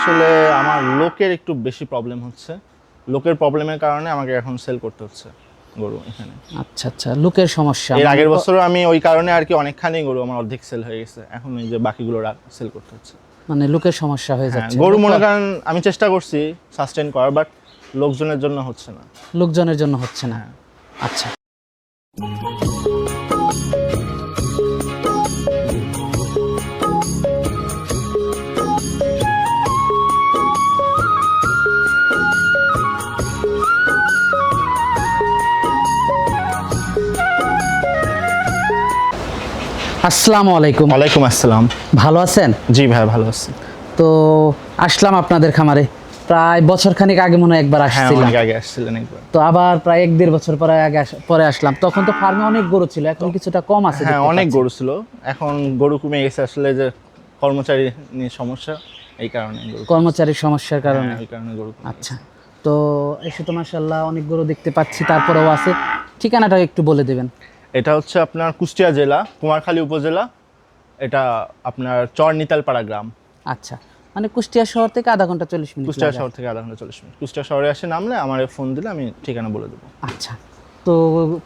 আসলে আমার লোকের একটু বেশি প্রবলেম হচ্ছে। লোকের প্রবলেমের কারণে আমাকে এখন সেল করতে হচ্ছে গরু এখানে। আচ্ছা আচ্ছা। লোকের সমস্যা। এর আগের বছরও আমি ওই কারণে আর কি অনেকখানি গরু আমার অর্ধেক সেল হয়ে গেছে। এখন এই যে বাকিগুলো সেল করতে হচ্ছে। মানে লোকের সমস্যা হয়ে হ্যাঁ, যাচ্ছে। গরু মনে করেন আমি চেষ্টা করছি সাস্টেন করার বাট লোকজনের জন্য হচ্ছে না। লোকজনের জন্য হচ্ছে না। হ্যাঁ। আচ্ছা। আসসালামু আলাইকুম। ওয়ালাইকুম আসসালাম। ভালো আছেন? জি ভাই ভালো আছি। তো আসলাম আপনাদের খামারে। প্রায় বছর খানিক আগে মনে হয় একবার হ্যাঁ আসছিলাম আগে আসছিলেন একবার। তো আবার প্রায় এক দেড় বছর পরে আগে পরে আসলাম। তখন তো ফার্মে অনেক গরু ছিল এখন কিছুটা কম আছে হ্যাঁ অনেক গরু ছিল। এখন গরু কমে গেছে আসলে যে কর্মচারী নিয়ে সমস্যা এই কারণে কর্মচারীর সমস্যার কারণে। হ্যাঁ, ওই কারণে গরু আচ্ছা। তো এসে তো মাসাল্লাহ অনেক গরু দেখতে পাচ্ছি তারপরেও আছে। ঠিকানাটা একটু বলে দেবেন। এটা হচ্ছে আপনার কুষ্টিয়া জেলা কুমারখালী উপজেলা। এটা আপনার চর নিতালপাড়া গ্রাম। আচ্ছা মানে কুষ্টিয়া শহর থেকে আধা ঘণ্টা চল্লিশ মিনিট কুষ্টিয়া শহর থেকে আধা ঘণ্টা চল্লিশ মিনিট। কুষ্টিয়া শহরে এসে নামলে আমার ফোন দিলে আমি ঠিকানা বলে দেবো। আচ্ছা তো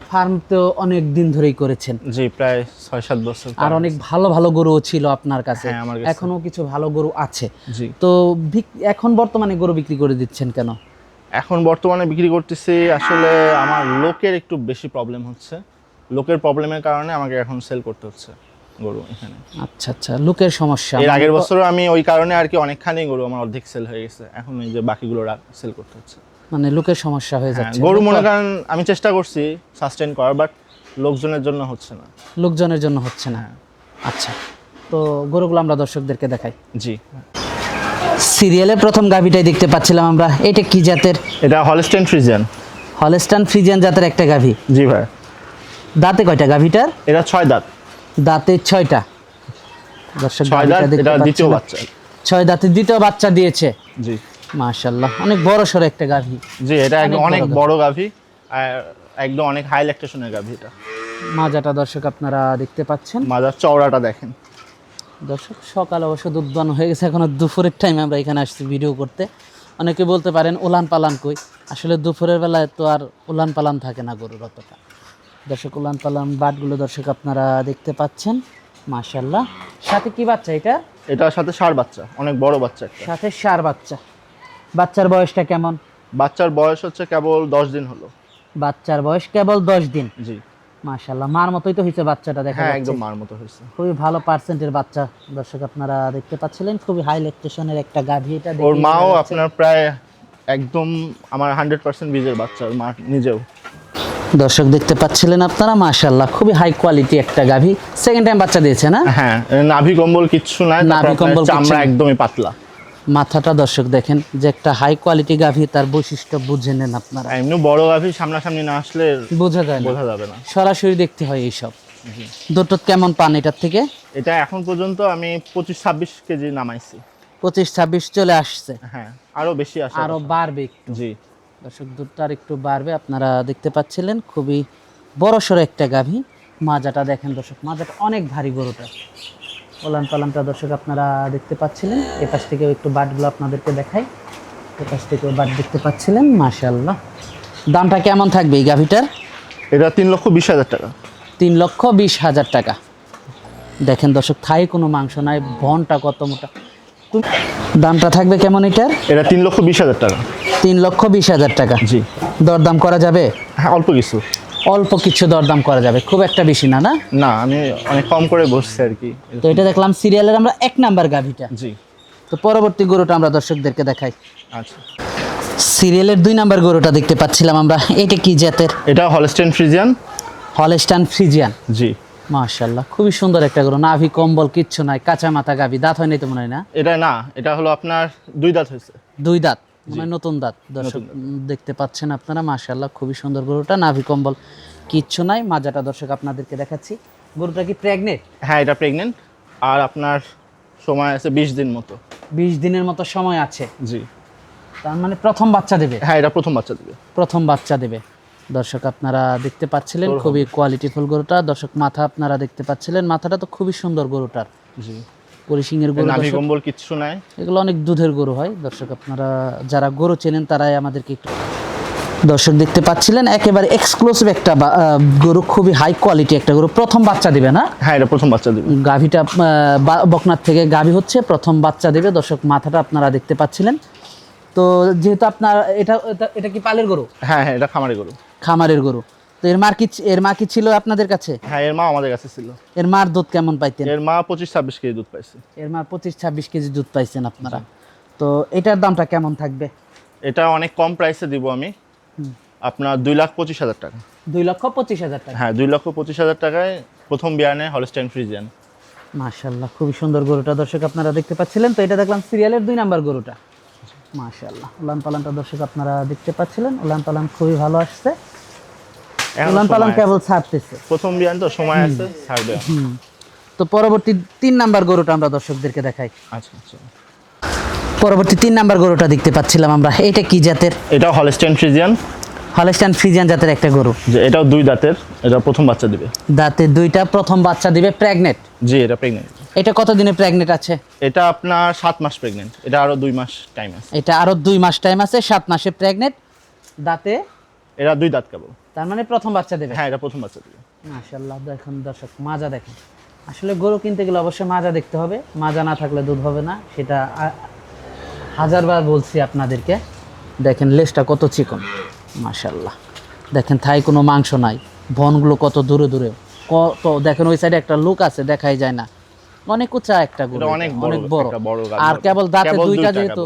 ফার্ম তো অনেক দিন ধরেই করেছেন। জি প্রায় ছয় সাত বছর আর অনেক ভালো ভালো গরুও ছিল আপনার কাছে। হ্যাঁ। এখনও কিছু। ভালো গরু আছে। জি। তো এখন বর্তমানে গরু বিক্রি করে দিচ্ছেন কেন? এখন বর্তমানে বিক্রি করতেছি আসলে আমার লোকের একটু বেশি প্রবলেম হচ্ছে। লোকের প্রবলেমের কারণে আমাকে এখন সেল করতে হচ্ছে গরু এখানে। আচ্ছা আচ্ছা লোকের সমস্যা। এর আগের বছরও আমি ওই কারণে আর কি অনেকখানি গরু আমার অর্ধেক সেল হয়ে গেছে। এখন এই যে বাকিগুলো সেল করতে হচ্ছে। মানে লোকের সমস্যা হয়ে হ্যাঁ, যাচ্ছে। গরু মনে করেন আমি চেষ্টা করছি সাস্টেন করার বাট লোকজনের জন্য হচ্ছে না। লোকজনের জন্য হচ্ছে না। হ্যাঁ। আচ্ছা তো গরুগুলো আমরা দর্শকদেরকে দেখাই। জি। সিরিয়ালে প্রথম গাভিটাই দেখতে পাচ্ছিলাম আমরা। এটা কি জাতের? এটা হলস্টেন ফ্রিজিয়ান হলস্টান ফ্রিজিয়ান জাতের একটা গাভি। জি ভাই। দাঁতে কয়টা গাভিটার এটা ছয় দাঁত। দাঁতে ছয়টা। দর্শক ছয় দাঁত দ্বিতীয় বাচ্চা। ছয় দাঁতে দ্বিতীয় বাচ্চা দিয়েছে। জি। মাশাল্লাহ অনেক বড় সড়ো একটা গাভি। জি এটা অনেক বড় গাভী। একদম অনেক হাই ল্যাকটেশনের গাভী এটা। মাজাটা দর্শক আপনারা দেখতে পাচ্ছেন। মাজার চওড়াটা দেখেন। দর্শক সকাল অবশ্য দুধবান হয়ে গেছে এখনও দুপুরের টাইমে আমরা এখানে আসছি ভিডিও করতে। অনেকে বলতে পারেন উলান পালান কই? আসলে দুপুরের বেলায় তো আর উলান পালান থাকে না গরুর অতটা। দর্শক উলান পালান বাটগুলো দর্শক আপনারা দেখতে পাচ্ছেন মাশাল্লাহ সাথে কি বাচ্চা এটা? এটার সাথে ষাঁড় বাচ্চা অনেক বড় বাচ্চা একটা। সাথে সার বাচ্চা। বাচ্চার বয়সটা কেমন? বাচ্চার বয়স হচ্ছে কেবল দশ দিন হলো। বাচ্চার বয়স কেবল দশ দিন? জি। মাশাল্লাহ মার মতোই তো হয়েছে বাচ্চাটা দেখা হ্যাঁ একদম মার মতো হয়েছে। খুবই ভালো পার্সেন্টের বাচ্চা দর্শক আপনারা দেখতে পাচ্ছিলেন খুবই হাই লেকটেশনের একটা গাভী এটা ওর মাও আপনার প্রায় একদম আমার হান্ড্রেড পার্সেন্ট বীজের বাচ্চা ওর মা নিজেও। দর্শক দেখতে পাচ্ছিলেন আপনারা মাশাল্লাহ খুবই হাই কোয়ালিটি একটা গাভী। সেকেন্ড টাইম বাচ্চা দিয়েছে না? হ্যাঁ নাভি কম্বল কিচ্ছু নাই নাভি কম্বল চামড়া একদমই পাতলা। মাথাটা দর্শক দেখেন যে একটা হাই কোয়ালিটি গাভী তার বৈশিষ্ট্য বুঝে নেন আপনারা। এমনি বড় গাভী সামনাসামনি না আসলে বোঝা যায় না। বোঝা যাবে না। সরাসরি দেখতে হয় এইসব। দুটো কেমন পান এটার থেকে? এটা এখন পর্যন্ত আমি পঁচিশ ছাব্বিশ কেজি নামাইছি। পঁচিশ ছাব্বিশ চলে আসছে। হ্যাঁ আরও বেশি আসে আরও বাড়বে একটু। জি। দর্শক দুধটা আর একটু বাড়বে। আপনারা দেখতে পাচ্ছিলেন খুবই বড় সড়ো একটা গাভী। মাজাটা দেখেন দর্শক মাজাটা অনেক ভারী গরুটা। ওলান পালানটা দর্শক আপনারা দেখতে পাচ্ছিলেন। এ পাশ থেকেও একটু বাটগুলো আপনাদেরকে দেখাই। এ পাশ থেকেও বাট দেখতে পাচ্ছিলেন মাশাল্লাহ দামটা কেমন থাকবে এই গাভীটার? এটা তিন লক্ষ বিশ হাজার টাকা। তিন লক্ষ বিশ হাজার টাকা। দেখেন দর্শক থাই কোনো মাংস নাই ভনটা কত মোটা। দামটা থাকবে কেমন এটার? এটা তিন লক্ষ বিশ হাজার টাকা। তিন লক্ষ বিশ হাজার টাকা। জি। দরদাম করা যাবে? হ্যাঁ অল্প কিছু। অল্প কিছু দরদাম করা যাবে। খুব একটা বেশি না না? না আমি অনেক কম করে বসছি আর কি। তো এটা দেখলাম সিরিয়ালের আমরা এক নাম্বার গাভিটা। জি। তো পরবর্তী গরুটা আমরা দর্শকদেরকে দেখাই। আচ্ছা। সিরিয়ালের দুই নাম্বার গরুটা দেখতে পাচ্ছিলাম আমরা। এটা কি জাতের? এটা হলস্টেন ফ্রিজিয়ান হলেস্টান ফ্রিজিয়ান জি। মাশাল্লাহ খুবই সুন্দর একটা গরু। নাভি কম্বল কিচ্ছু নাই কাঁচা মাথা গাভি। দাঁত হয়নি তো মনে হয় না? এটা না এটা হলো আপনার দুই দাঁত হয়েছে। দুই দাঁত। মানে নতুন দাঁত দর্শক দেখতে পাচ্ছেন আপনারা মাশাল্লাহ খুবই সুন্দর গরুটা নাভি কম্বল কিচ্ছু নাই মাজাটা দর্শক আপনাদেরকে দেখাচ্ছি। গরুটা কি প্রেগনেন্ট হ্যাঁ এটা প্রেগনেন্ট আর আপনার সময় আছে বিশ দিন মতো। বিশ দিনের মতো সময় আছে। জি। তার মানে প্রথম বাচ্চা দেবে? হ্যাঁ এটা প্রথম বাচ্চা দেবে। প্রথম বাচ্চা দেবে। দর্শক আপনারা দেখতে পাচ্ছিলেন খুবই কোয়ালিটিফুল গরুটা। দর্শক মাথা আপনারা দেখতে পাচ্ছিলেন মাথাটা তো খুবই সুন্দর গরুটার। জি। পরিশিংয়ের গরু নাভি। কম্বল কিচ্ছু নাই। এগুলো অনেক দুধের গরু হয়। দর্শক আপনারা যারা গরু চেনেন তারাই আমাদেরকে একটু দর্শক দেখতে পাচ্ছিলেন একেবারে এক্সক্লুসিভ একটা গরু খুবই হাই কোয়ালিটি একটা গরু। প্রথম বাচ্চা দিবে না? হ্যাঁ এটা প্রথম বাচ্চা দিবে। গাভীটা বকনার থেকে গাভী হচ্ছে প্রথম বাচ্চা দেবে। দর্শক মাথাটা আপনারা দেখতে পাচ্ছিলেন। তো যেহেতু আপনার এটা এটা- এটা কি পালের গরু? হ্যাঁ হ্যাঁ এটা খামারের গরু। খামারের গরু। তো এর মার কি এর মা কি ছিল আপনাদের কাছে? হ্যাঁ এর মা আমাদের কাছে ছিল। এর মার দুধ কেমন পাইতেন? এর মা পঁচিশ ছাব্বিশ কেজি দুধ পাইছে। এর মা পঁচিশ ছাব্বিশ কেজি দুধ পাইছেন আপনারা। তো এটার দামটা কেমন থাকবে? এটা অনেক কম প্রাইসে দিব আমি। আপনার দুই লাখ পঁচিশ হাজার টাকা। দুই লক্ষ পঁচিশ হাজার টাকা। হ্যাঁ দুই লক্ষ পঁচিশ হাজার টাকায় প্রথম বিয়ানে হলস্টাইন ফ্রিজিয়ান মাশাল্লাহ খুবই সুন্দর গরুটা দর্শক আপনারা দেখতে পাচ্ছিলেন। তো এটা দেখলাম সিরিয়ালের দুই নাম্বার গরুটা। মাশাল্লাহ উলান পালানটা দর্শক আপনারা দেখতে পাচ্ছিলেন। উলান পালান খুবই ভালো আসছে। উলান পালান কেবল ছাড়তেছে। প্রথম বিয়ান তো সময় আছে ছাড়বে। তো পরবর্তী তিন নাম্বার গরুটা আমরা দর্শকদেরকে দেখাই। আচ্ছা আচ্ছা। পরবর্তী তিন নাম্বার গরুটা দেখতে পাচ্ছিলাম আমরা। এটা কি জাতের? এটাও হলস্টাইন ফ্রিজিয়ান হলস্টাইন ফ্রিজিয়ান জাতের একটা গরু। যে এটাও দুই দাঁতের এটা প্রথম বাচ্চা দিবে। দাঁতে দুইটা প্রথম বাচ্চা দিবে প্রেগনেট জি এটা প্রেগনেন্ট এটা কতদিনে প্রেগনেট আছে? এটা আপনার সাত মাস প্রেগনেন্ট এটা আরও দুই মাস টাইম আছে। এটা আরও দুই মাস টাইম আছে সাত মাসে প্রেগনেট দাঁতে? এরা দুই দাঁত কেবল। তার মানে প্রথম বাচ্চা দেবে? হ্যাঁ এটা প্রথম বাচ্চা দিবে। মাশাল্লাহ দেখুন দর্শক মাজা দেখেন। আসলে গরু কিনতে গেলে অবশ্যই মাজা দেখতে হবে। মাজা না থাকলে দুধ হবে না। সেটা হাজারবার বলছি আপনাদেরকে। দেখেন লেজটা কত চিকন। মাশাল্লাহ দেখেন থাই কোনো মাংস নাই। বনগুলো কত দূরে দূরে। কত দেখেন ওই সাইডে একটা লুক আছে দেখাই যায় না। অনেক উঁচা একটা গরু অনেক বড়, আর কেবল দাঁতে দুইটা যেহেতু।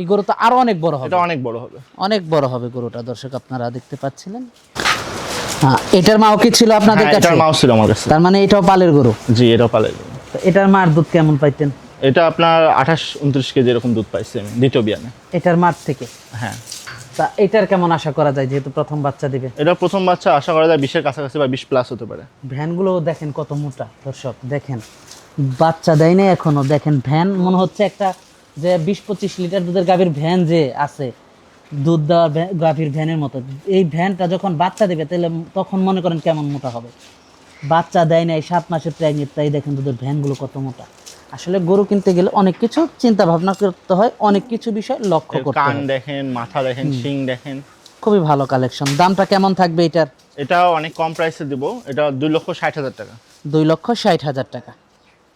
এই গরু তো আরও অনেক বড় হবে। এটা অনেক বড় হবে। অনেক বড় হবে গরুটা দর্শক আপনারা দেখতে পাচ্ছিলেন। হ্যাঁ এটার মাও কি ছিল আপনাদের হ্যাঁ, কাছে? এটার মাউস ছিল আমার কাছে। তার মানে এটাও পালের গরু? জি এটাও পালে তো এটার মার দুধ কেমন পাইতেন? এটা আপনার আঠাশ উনত্রিশ কেজি এরকম দুধ পাইছি আমি দ্বিতীয় বিয়ানে। এটার মার থেকে? হ্যাঁ। তা এটার কেমন আশা করা যায় যেহেতু প্রথম বাচ্চা দিবে? এটা প্রথম বাচ্চা আশা করা যায় বিশের কাছাকাছি বা বিশ প্লাস হতে পারে। ভ্যানগুলো দেখেন কত মোটা দর্শক দেখেন। বাচ্চা দেয় না এখনও দেখেন ভ্যান মনে হচ্ছে একটা যে বিশ পঁচিশ লিটার দুধের গাভীর ভ্যান যে আছে দুধ দেওয়ার গাভীর ভ্যানের মতো এই ভ্যানটা যখন বাচ্চা দেবে তাহলে তখন মনে করেন কেমন মোটা হবে? বাচ্চা দেয় না এই সাত মাসের প্রেগনেন্ট তাই দেখেন দুধের ভ্যানগুলো কত মোটা। আসলে গরু কিনতে গেলে অনেক কিছু চিন্তা ভাবনা করতে হয় অনেক কিছু বিষয় লক্ষ্য করতে কান দেখেন মাথা দেখেন শিং দেখেন। খুবই ভালো কালেকশন দামটা কেমন থাকবে এটার? এটাও অনেক কম প্রাইসে দিব এটা দুই লক্ষ ষাট হাজার টাকা। দুই লক্ষ ষাট হাজার টাকা।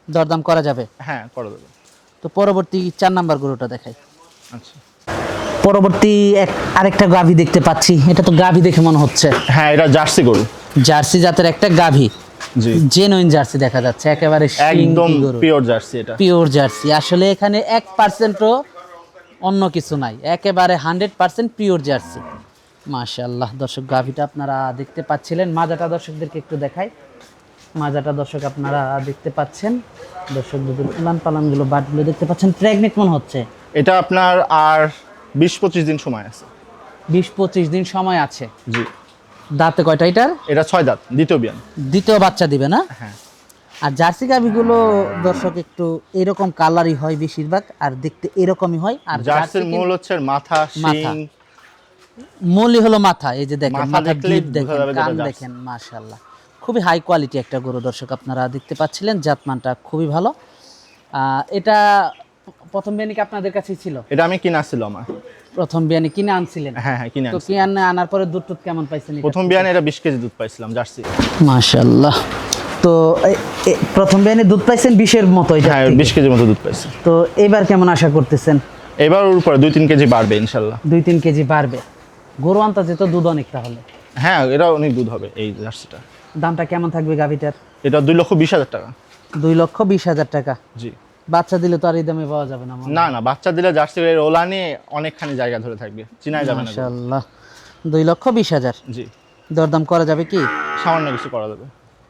দরদাম করা যাবে? হ্যাঁ করে দেবে তো পরবর্তী চার নাম্বার গরুটা দেখাই। আচ্ছা। পরবর্তী এক আরেকটা গাভী দেখতে পাচ্ছি। এটা তো গাভী দেখে মনে হচ্ছে। হ্যাঁ এটা জার্সি গরু। জার্সি জাতের একটা গাভী। জি। জেনুইন জার্সি দেখা যাচ্ছে। একেবারে একদম পিওর জার্সি এটা। Pure Jersey. আসলে এখানে এক পার্সেন্টও অন্য কিছু নাই। একেবারে হান্ড্রেড পার্সেন্ট পিওর জার্সি। মাশাল্লাহ দর্শক গাভীটা আপনারা দেখতে পাচ্ছিলেন। মাজাটা দর্শকদেরকে একটু দেখাই। মাজাটা দর্শক আপনারা দেখতে পাচ্ছেন। দর্শক দুধের উলান পালানগুলো বাটগুলো দেখতে পাচ্ছেন। প্রেগনেন্ট মনে হচ্ছে? এটা আপনার আর বিশ পঁচিশ দিন সময় আছে। বিশ পঁচিশ দিন সময় আছে। জি। দাঁতে কয়টা এটার? এটা ছয় দাঁত দ্বিতীয় বিয়ান। দ্বিতীয় বাচ্চা দিবে না? হ্যাঁ। আর জার্সি গাভিগুলো দর্শক একটু এরকম কালারই হয় বেশিরভাগ আর দেখতে এরকমই হয়। আর জার্সির মূল হচ্ছে মাথা। শিং। মূলই হলো মাথা এই যে দেখেন মাথা দেখেন কান দেখেন মাশাল্লাহ খুবই হাই কোয়ালিটি একটা গরু দর্শক আপনারা দেখতে পাচ্ছিলেন জাতমানটা খুবই ভালো। এটা প্রথম বিয়ানি কি আপনাদের কাছেই ছিল? এটা আমি কিনা ছিল আমার। প্রথম বিয়ানি কিনে আনছিলেন? হ্যাঁ হ্যাঁ কিনে তো। কিনে আনার পরে দুধ টুধ কেমন পাইছেন প্রথম বিয়ানে এটা বিশ কেজি দুধ পাইছিলাম জার্সি। মাশাল্লাহ তো প্রথম বিয়ানে দুধ পাইছেন বিশের মতো এটা হ্যাঁ বিশ কেজির মতো দুধ পাইছি। তো এবার কেমন আশা করতেছেন? এবার ওর উপরে দুই তিন কেজি বাড়বে ইনশাল্লাহ দুই তিন কেজি বাড়বে। গরু আনতাছে তো দুধ অনেক তাহলে? হ্যাঁ এটা অনেক দুধ হবে এই জার্সিটা। দামটা কেমন থাকবে গাভিটার? এটা দুই লক্ষ বিশ হাজার টাকা। দুই লক্ষ বিশ হাজার টাকা? জি। বাচ্চা দিলে তো আর এই দামে পাওয়া যাবে না না না বাচ্চা দিলে জার্সি এর ওলা নিয়ে অনেকখানি জায়গা ধরে থাকবে। চিনাই যাবে না মাশাআল্লাহ। দুই লক্ষ বিশ হাজার? জি। দরদাম করা যাবে কি? সামান্য কিছু করা যাবে।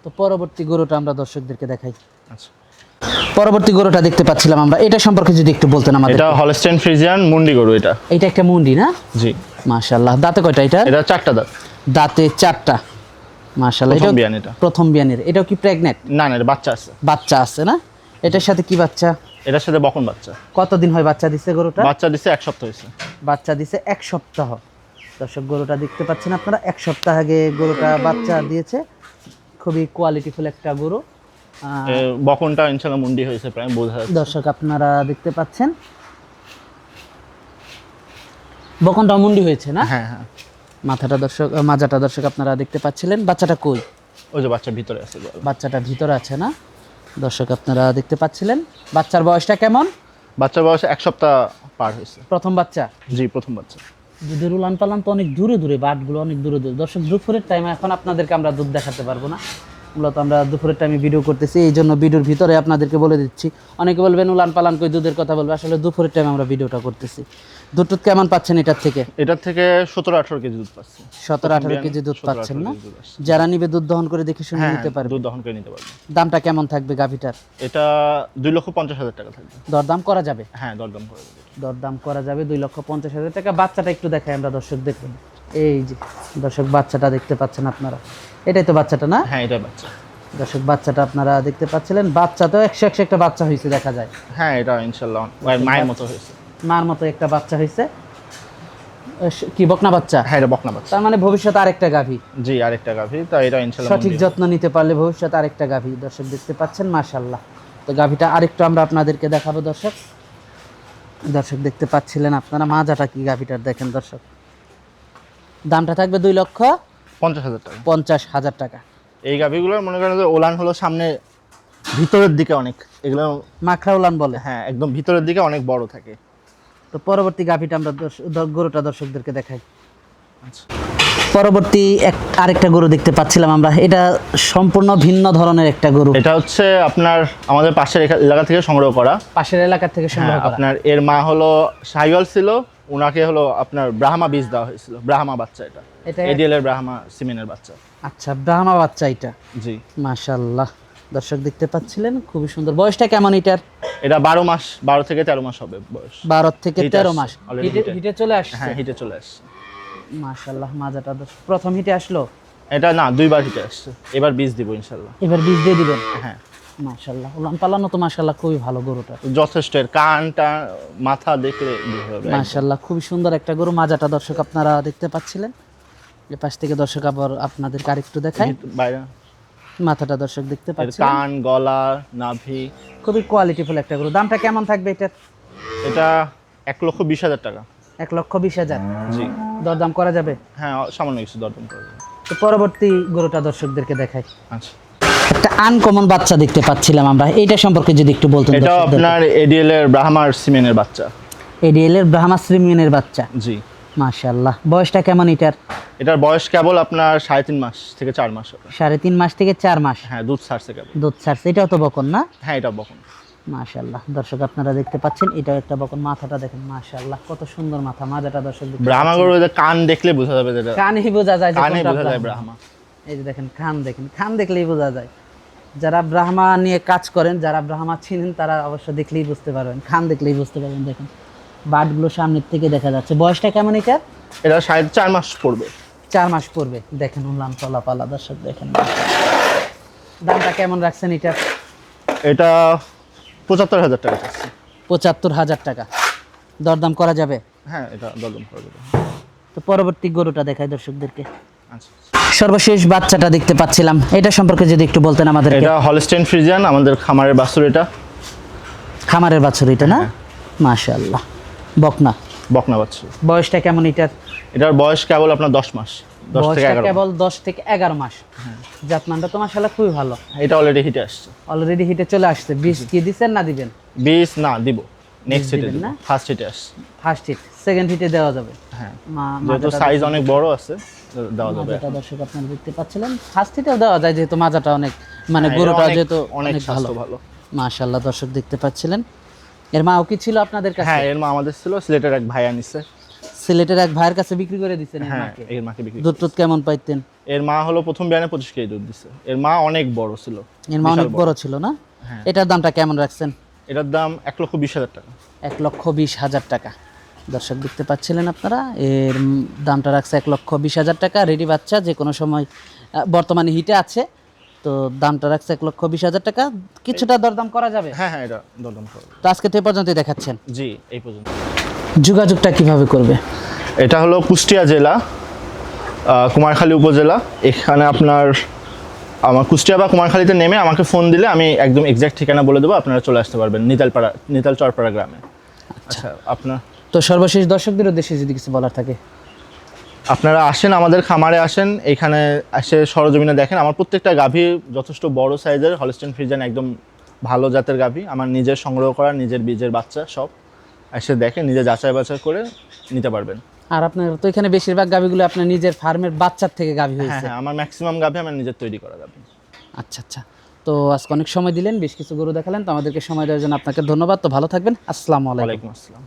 তো পরবর্তী গরুটা আমরা দর্শকদেরকে দেখাই। আচ্ছা। পরবর্তী গরুটা দেখতে পাচ্ছিলাম আমরা। এটা সম্পর্কে যদি একটু বলতেন আমাদের। এটা হলস্টেন ফ্রিজিয়ান মুন্ডি গরু এটা। এটা একটা মুন্ডি না? জি। মাশাআল্লাহ। দাঁতে কয়টা এটা? এটা চারটা দাঁত। দাঁতে চারটা। মাশাআল্লাহ প্রথম এটা বিয়ান এটা। প্রথম বিয়ানের এটাও কি প্রেগনেন্ট না না এটা বাচ্চা আছে। বাচ্চা আছে না? এটার সাথে কি বাচ্চা? এটার সাথে বকন বাচ্চা। কতদিন হয় বাচ্চা দিচ্ছে গরুটা? বাচ্চা দিছে এক সপ্তাহ হয়েছে। বাচ্চা দিছে এক সপ্তাহ। দর্শক গরুটা দেখতে পাচ্ছেন আপনারা এক সপ্তাহ আগে গরুটা বাচ্চা দিয়েছে। খুবই কোয়ালিটিফুল একটা গরু। বকনটা ইনশাল্লাহ মুন্ডি হয়েছে প্রায় বোঝা যাচ্ছে। দর্শক আপনারা দেখতে পাচ্ছেন। বকনটা মুন্ডি হয়েছে না? হ্যাঁ হ্যাঁ। মাথাটা দর্শক মাজাটা দর্শক আপনারা দেখতে পাচ্ছিলেন। বাচ্চাটা কই? ওই যে বাচ্চা ভিতরে আছে। বাচ্চাটা ভিতরে আছে না? দর্শক আপনারা দেখতে পাচ্ছিলেন। বাচ্চার বয়সটা কেমন? বাচ্চার বয়স এক সপ্তাহ পার হয়েছে। প্রথম বাচ্চা? জি প্রথম বাচ্চা। দুধের উলান পালান তো অনেক দূরে দূরে বাটগুলো অনেক দূরে দূরে। দর্শক দুপুরের টাইমে এখন আপনাদেরকে আমরা দুধ দেখাতে পারব না। মূলত আমরা দুপুরের টাইমে ভিডিও করতেছি এই জন্য ভিডিওর ভিতরে আপনাদেরকে বলে দিচ্ছি। অনেকে বলবেন উলান পালান কই দুধের কথা বলবে আসলে দুপুরের টাইমে আমরা ভিডিওটা করতেছি। দুধ কেমন পাচ্ছেন এটার থেকে? এটার থেকে সতেরো আঠারো কেজি দুধ পাচ্ছি। সতেরো আঠারো কেজি দুধ পাচ্ছেন না? 18 কেজি দুধ আসছে। যারা নিবে দুধ দহন করে দেখে শুনে হ্যাঁ নিতে পারবে। দুধ দহন করে নিতে পারবে। দামটা কেমন থাকবে গাভিটার? এটা দুই লক্ষ পঞ্চাশ হাজার টাকা থাকবে। দরদাম করা যাবে? হ্যাঁ দরদাম করে দেবে দরদাম করা যাবে দুই লক্ষ পঞ্চাশ হাজার টাকা। বাচ্চাটা একটু দেখাই আমরা দর্শক দেখুন। এই যে দর্শক বাচ্চাটা দেখতে পাচ্ছেন আপনারা। এটাই তো বাচ্চাটা না? হ্যাঁ এটা বাচ্চা। দর্শক বাচ্চাটা আপনারা দেখতে পাচ্ছিলেন। বাচ্চা তো একশো একশো একটা বাচ্চা হয়েছে দেখা যায়। হ্যাঁ এটা ইনশাল্লাহ। মায়ের- মায়ের মতো হয়েছে মার মতো একটা বাচ্চা হয়েছে কি বকনা বাচ্চা? হ্যাঁ এটা বকনা বাচ্চা। তার মানে ভবিষ্যতে আরেকটা গাভী। জি আরেকটা গাভি। তা এটা ইনশাল্লাহ সঠিক যত্ন নিতে পারলে ভবিষ্যতে আরেকটা গাভী। দর্শক দেখতে পাচ্ছেন মাশাল্লাহ তো গাভীটা আরেকটু আমরা আপনাদেরকে দেখাবো দর্শক। দর্শক দেখতে পাচ্ছিলেন আপনারা মাজাটা কি গাভীটার দেখেন দর্শক। দামটা থাকবে দুই লক্ষ পঞ্চাশ হাজার টাকা। পঞ্চাশ হাজার টাকা। এই গাভিগুলো মনে করেন যে ওলান হলো সামনে ভিতরের দিকে অনেক। এগুলো মাখরা ওলান বলে। হ্যাঁ একদম ভিতরের দিকে অনেক বড় থাকে। তো পরবর্তী গাভীটা আমরা গরুটা দর্শকদেরকে দেখাই। আচ্ছা পরবর্তী এক আরেকটা গরু দেখতে পাচ্ছিলাম আমরা। এটা সম্পূর্ণ ভিন্ন ধরনের একটা গরু। এটা হচ্ছে আপনার আমাদের পাশের এলাকা থেকে সংগ্রহ করা। পাশের এলাকা থেকে সংগ্রহ হ্যাঁ, করা। আপনার এর মা হলো সাইওয়াল ছিল। ওনাকে হলো আপনার ব্রাহ্মা বীজ দেওয়া হয়েছিল ব্রাহ্মা বাচ্চা এটা। এডিএল এর ব্রাহ্মা সিমেনের বাচ্চা। আচ্ছা ব্রাহ্মা বাচ্চা এটা? জি। মাশাল্লাহ দর্শক দেখতে পাচ্ছিলেন খুবই সুন্দর। বয়সটা কেমন এটার? এটা বারো মাস বারো থেকে তেরো মাস হবে বয়স। বারো থেকে তেরো মাস। হিটে চলে আসছে? হ্যাঁ হিটে চলে আসছে। মাশাল্লাহ মাজাটা প্রথম হিটে আসলো? এটা না দুইবার হিটে আসছে। এবার বীজ দিব ইনশাল্লাহ এবার বীজ দিয়ে দিবেন? হ্যাঁ। মাশাল্লাহ উলান পালানো তো মাশাল্লাহ খুবই ভালো গরুটা। যথেষ্ট এর কানটা মাথা দেখলে মাশাল্লাহ খুবই সুন্দর একটা গরু। মাজাটা দর্শক আপনারা দেখতে পাচ্ছিলেন। এ পাশ থেকে দর্শক আবার আপনাদেরকে আরেকটু বাইরে। মাথাটা দর্শক দেখতে পাচ্ছেন কান গলা নাভি। খুবই কোয়ালিটিফুল একটা গরু। দামটা কেমন থাকবে এটার? এটা এক লক্ষ বিশ হাজার টাকা। এক লক্ষ বিশ হাজার। জি। দরদাম করা যাবে? হ্যাঁ সামান্য কিছু দরদাম করে দেবো। তো পরবর্তী গরুটা দর্শকদেরকে দেখাই। আচ্ছা। একটা আনকমন বাচ্চা দেখতে পাচ্ছিলাম আমরা। এইটা সম্পর্কে যদি একটু বলতেন এটা আপনার এডিএল এর ব্রাহ্মার সিমেনের বাচ্চা। এডিএল এর ব্রাহ্মা শ্রীমিনের বাচ্চা? জি। মাশাল্লাহ বয়সটা কেমন এটার? এটার বয়স কেবল আপনার সাড়ে তিন মাস থেকে চার মাস সাড়ে তিন মাস থেকে চার মাস? হ্যাঁ দুধ ছাড়ছে কেবল। দুধ ছাড়ছে এটাও তো বকন না? হ্যাঁ এটা বকন। মাশাল্লাহ দর্শক আপনারা দেখতে পাচ্ছেন এটাও একটা বকন। মাথাটা দেখেন মাশাল্লাহ কত সুন্দর মাথা। মাজাটা দর্শক ব্রাহ্মা গরু কান দেখলে বোঝা যাবে যেটা কানেই বোঝা যায় যে কানে বোঝা যায় ব্রাহ্মা। ব্রাহ্মা এই যে দেখেন খান দেখেন। খান দেখলেই বোঝা যায়। যারা ব্রাহ্মা নিয়ে কাজ করেন যারা ব্রাহ্মা চিনেন তারা অবশ্য দেখলেই বুঝতে পারবেন খান দেখলেই বুঝতে পারবেন দেখেন। বাটগুলো সামনের থেকে দেখা যাচ্ছে। বয়সটা কেমন এটা এটা সাড়ে চার মাস পড়বে। চার মাস পড়বে। দেখেন উলান তলা পালা দর্শক দেখেন। দামটা কেমন রাখছেন এটা এটা পঁচাত্তর হাজার টাকা পঁচাত্তর হাজার টাকা। দরদাম করা যাবে? হ্যাঁ এটা দরদাম করে দেবো তো পরবর্তী গরুটা দেখায় দর্শকদেরকে। সর্বশেষ বাচ্চাটা দেখতে পাচ্ছিলাম। এটা সম্পর্কে যদি একটু বলতেন আমাদের এটা হলস্টেন ফ্রিজিয়ান আমাদের খামারের বাছুর এটা। খামারের বাছুর এটা হ্যাঁ। না মাশাআল্লাহ। বকনা। বকনা বাছুর। বয়সটা কেমন এটার? এটার বয়স কেবল আপনার দশ মাস। দশ থেকে বয়সটা এগারো কেবল দশ থেকে এগারো মাস। জাতমানটা তো মাশাআল্লাহ খুবই ভালো। এটা অলরেডি হিটে আসছে। অলরেডি হিটে চলে আসছে। বিষ কি দিচ্ছেন না দিবেন? বিশ না দিব। নেক্সট হিটে দিবেন? ফার্স্ট হিটে আসছে। ফার্স্ট হিট সেকেন্ড হিটে দেওয়া যাবে। হ্যাঁ। মা- যেহেতু সাইজ অনেক বড় আছে। দেওয়া যাবে। মাজাটা দর্শক আপনারা দেখতে পাচ্ছিলেন। হিটেও দেওয়া যায় যেহেতু মাজাটা অনেক মানে হ্যাঁ, গরুটা যেহেতু অনেক ভালো। ভালো। মাশাআল্লাহ দর্শক দেখতে পাচ্ছিলেন। এর মাও কি ছিল আপনাদের কাছে? হ্যাঁ এর মা আমাদের ছিল সিলেটের এক ভাইয়া নিচ্ছে সিলেটের এক ভাইয়ের কাছে বিক্রি করে দিচ্ছেন এর হ্যাঁ মাকে? এর মাকে বিক্রি দুধ টুধ কেমন পাইতেন? এর মা হলো প্রথম বিয়ানে পঁচিশ কেজি দুধ দিছে। এর মা অনেক বড় ছিল এর মা অনেক বড় ছিল না? হ্যাঁ। এটার দামটা কেমন রাখছেন? এটার দাম এক লক্ষ বিশ হাজার টাকা। এক লক্ষ বিশ হাজার টাকা। দর্শক দেখতে পাচ্ছিলেন আপনারা। এর দামটা রাখছে এক লক্ষ বিশ হাজার টাকা। রেডি বাচ্চা যে কোনো সময় বর্তমানে হিটে আছে। তো দামটা রাখছে এক লক্ষ বিশ হাজার টাকা। কিছুটা দরদাম করা যাবে? হ্যাঁ হ্যাঁ এটা দরদাম করবে তো আজকে তো এ পর্যন্তই দেখাচ্ছেন? জি এই পর্যন্ত। যোগাযোগটা কীভাবে করবে? এটা হলো কুষ্টিয়া জেলা কুমারখালী উপজেলা। এখানে আপনার আমার কুষ্টিয়া বা কুমারখালীতে নেমে আমাকে ফোন দিলে আমি একদম এক্সাক্ট ঠিকানা বলে দেবো। আপনারা চলে আসতে পারবেন। নিতালপাড়া নিতাল চরপাড়া গ্রামে আচ্ছা আপনার তো সর্বশেষ দর্শকদের উদ্দেশ্যে যদি কিছু বলার থাকে। আপনারা আসেন আমাদের খামারে আসেন এখানে এসে সরজমিনে দেখেন। আমার প্রত্যেকটা গাভী যথেষ্ট বড় সাইজের হলস্টেন ফ্রিজান একদম ভালো জাতের গাভী। আমার নিজের সংগ্রহ করা নিজের বীজের বাচ্চা সব। এসে দেখেন নিজে যাচাই বাছাই করে নিতে পারবেন। আর আপনার তো এখানে বেশিরভাগ গাভীগুলো আপনার নিজের ফার্মের বাচ্চার থেকে গাভি হ্যাঁ হয়েছে। হ্যাঁ আমার ম্যাক্সিমাম গাভী আমার নিজের তৈরি করা গাভী। আচ্ছা আচ্ছা। তো আজকে অনেক সময় দিলেন বেশ কিছু গরু দেখালেন তো আমাদেরকে সময় দেওয়ার জন্য আপনাকে ধন্যবাদ। তো ভালো থাকবেন আসসালামু আলাইকুম। আসসালাম।